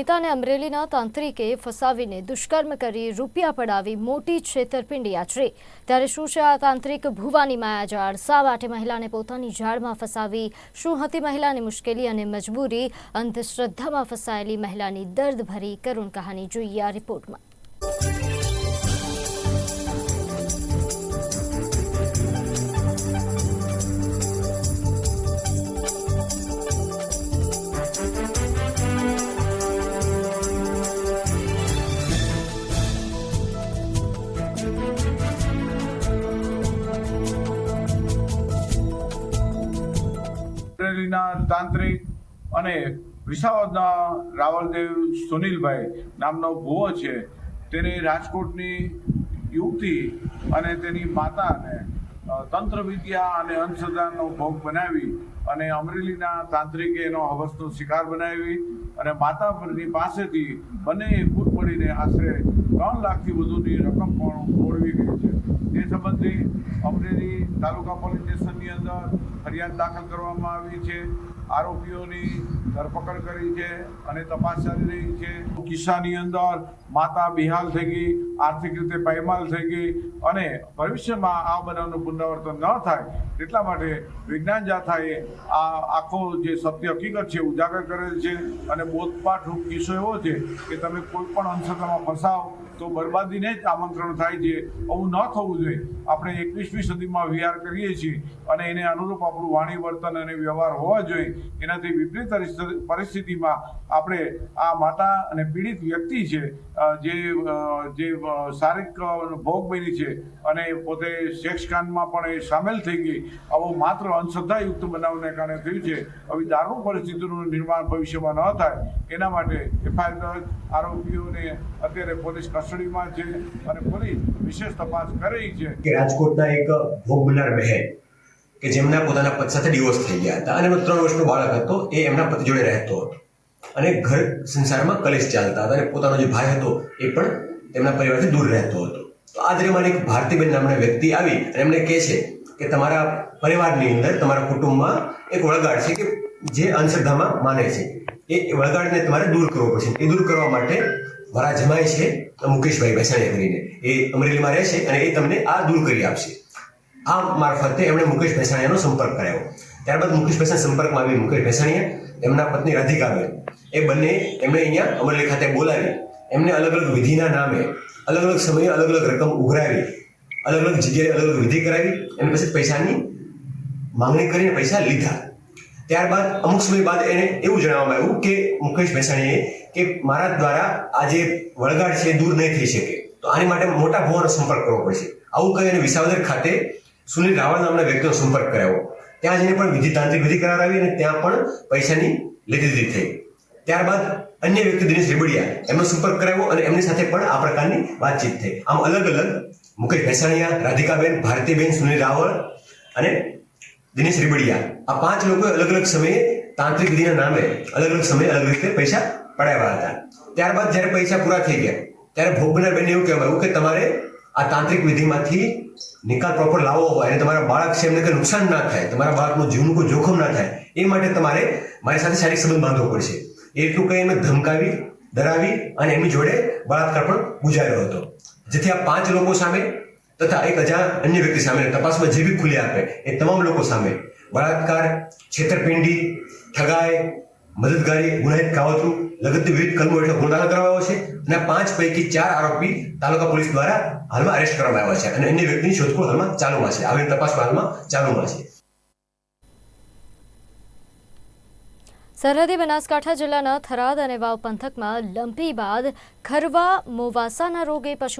નેતાને અમરેલીના તાંત્રિકે ફસાવીને દુષ્કર્મ કરી રૂપિયા પડાવી મોટી છેતરપિંડી આચરી ત્યારે શું છે આ તાંત્રિક ભુવાની માયાજાળ? શા માટે મહિલાને પોતાની જાળમાં ફસાવી શું હતી મહિલાની મુશ્કેલી અને મજબૂરી? અંધશ્રદ્ધામાં ફસાયેલી મહિલાની દર્દભરી કરુણ કહાની જોઈએ આ રિપોર્ટમાં. અમરેલીના તાંત્રિક અને વિસાવદના રાવલદેવ સુનિલભાઈ નામનો ભુવો છે, તેને રાજકોટની યુવતી અને તેની માતાને તંત્ર વિદ્યા અને અંધશ્રદ્ધાનો ભોગ બનાવી અને અમરેલીના તાંત્રિકે એનો હવસનો શિકાર બનાવી અને માતાની પાસેથી બંને ફૂટ પડીને આશરે ત્રણ લાખથી વધુની રકમ પણ ઓળવી ગઈ છે. તે અમરેલી તાલુકા પોલીસ સ્ટેશનની અંદર ફરિયાદ દાખલ કરવામાં આવી છે. આરોપીઓની ધરપકડ કરી છે અને તપાસ ચાલી રહી છે. કિસ્સાની અંદર માતા બિહાલ થઈ ગઈ, આર્થિક રીતે પાયમાલ થઈ ગઈ અને ભવિષ્યમાં આ બનાવનું પુનરાવર્તન ન થાય એટલા માટે વિજ્ઞાન જાથાએ આ આખો જે સત્ય હકીકત છે ઉજાગર કરેલ છે અને બોધપાઠરૂપ કિસ્સો એવો છે કે તમે કોઈ પણ અંધશ્રદ્ધામાં ફસાવ તો બરબાદીને જ આમંત્રણ થાય છે. આવું ન થવું જોઈએ. આપણે એકવીસમી સદીમાં વિહાર કરીએ છીએ અને એને અનુરૂપ આપણું વાણી વર્તન અને વ્યવહાર હોવા જોઈએ. એનાથી વિપરીત પરિસ્થિતિમાં આપણે આ માતા અને પીડિત વ્યક્તિ છે જે જે શારીરિક ભોગ બની છે અને પોતે સેક્સકાંડમાં પણ એ સામેલ થઈ ગઈ. આવો માત્ર અંધશ્રદ્ધાયુક્ત બનાવને કારણે થયું છે. આવી દારૂણ પરિસ્થિતિનું નિર્માણ ભવિષ્યમાં ન થાય, એના માટે એફઆઈઆર આરોપીઓને અત્યારે પોલીસ કસ્ટડીમાં છે અને પોલીસ વિશેષ તપાસ કરી છે. રાજકોટના એક ભોગ બહેન કે જેમના પોતાના પતિ સાથે ડિવોર્સ થઈ ગયા હતા. અને એમનો ત્રણ વર્ષનો બાળક હતો, એ એમના પતિ જોડે રહેતો હતો. અને ઘર સંસારમાં કલેશ ચાલતા હતા અને પોતાનો જે ભાઈ હતો, એ પણ તેમના પરિવારથી દૂર રહેતો હતો. તો આ દરમિયાન એક ભારતીબેન નામના વ્યક્તિ આવી અને એમને કહે છે કે તમારા પરિવારની અંદર, તમારા કુટુંબમાં એક વળગાડ છે કે જે અંધશ્રદ્ધામાં માને છે. એ વળગાડને તમારે દૂર કરવો પડશે. એ દૂર કરવા માટે મારા જમાય છે મુકેશભાઈ ભેસાણીયા કરીને. એ અમરેલીમાં રહે છે અને એ તમને આ દૂર કરી આપશે. આ મારફતે એમણે મુકેશ ભેસાણીયાનો સંપર્ક કરાયો. ત્યારબાદ મુકેશ ભેસાણી સંપર્કમાં આવી મુકેશ ભેસાણીયા એમના પત્ની રાધિકાબેન એ બંને એમણે અહીંયા અમરેલી ખાતે બોલાવી. એમને અલગ અલગ વિધિના નામે અલગ અલગ સમયે અલગ અલગ રકમ ઉઘરાવી, અલગ અલગ જગ્યાએ અલગ અલગ વિધિ કરાવી એની પછી પૈસાની માંગણી કરીને પૈસા લીધા. ત્યારબાદ અમુક સમય બાદ એને એવું જણાવવામાં આવ્યું કે મુકેશ ભેસાણીએ કે મારા દ્વારા આ જે વળગાડ છે એ દૂર નહીં થઈ શકે. તો આની માટે મોટા ભુવાનો સંપર્ક કરવો પડશે. આવું કહી અને વિસાવદર ખાતે સુનિલ રાવળ નામના વ્યક્તિનો સંપર્ક કરાવ્યો. ત્યાં જઈને પણ વિધિ તાંત્રિક વિધિ કરાવી અને ત્યાં પણ પૈસાની લેતી દીધી થઈ. ત્યારબાદ અન્ય વ્યક્તિ દિનેશ રેબડિયા, એમનો સંપર્ક કરાવ્યો અને એમની સાથે પણ આ પ્રકારની વાતચીત થઈ. આમ અલગ અલગ મુકેશ ભેસાણીયા, રાધિકાબેન, ભારતીબેન, સુનિલ રાવળ અને દિનેશ રેબડિયા. આ પાંચ લોકોએ અલગ અલગ સમયે તાંત્રિક વિધિના નામે અલગ અલગ સમયે અલગ રીતે પૈસા પડાવ્યા હતા. ત્યારબાદ જ્યારે પૈસા પૂરા થઈ ગયા, ત્યારે ભોગ બનનાર બેનને એવું કહેવાયું કે તમારે આ તાંત્રિક વિધિમાંથી નિકાલ પ્રોપર લાવવો હોય અને તમારા બાળક છે એમને કંઈ નુકસાન ના થાય, તમારા બાળકનું જીવનું કોઈ જોખમ ના થાય, એ માટે તમારે મારી સાથે શારીરિક સંબંધ બાંધવો પડશે. એટલું કંઈ એમને ધમકાવી, ડરાવી અને એમની જોડે બળાત્કાર પણ ગુજાર્યો હતો. જેથી આ પાંચ લોકો સામે તથા એક હજાર અન્ય વ્યક્તિ સામે તપાસમાં જે બી ખુલી આપે, એ તમામ લોકો સામે બળાત્કાર, છેતરપિંડી, ઠગાઈ મદદગારી, ગુનાહિત કાવતરું, લગતની વિવિધ કલમો હેઠળ ગુનો દાખલ કરવામાં આવ્યો છે અને પાંચ પૈકી ચાર આરોપી તાલુકા પોલીસ દ્વારા હાલમાં અરેસ્ટ કરવામાં આવ્યા છે અને અન્ય વ્યક્તિની શોધખોળ હાલમાં ચાલુમાં છે. આવી તપાસ હાલમાં ચાલુમાં છે. સરહદી બનાસકાંઠા જિલ્લાના થરાદ અને વાવ પંથકમાં લંપી બાદ ખરવા મોવાસાના રોગે પશુ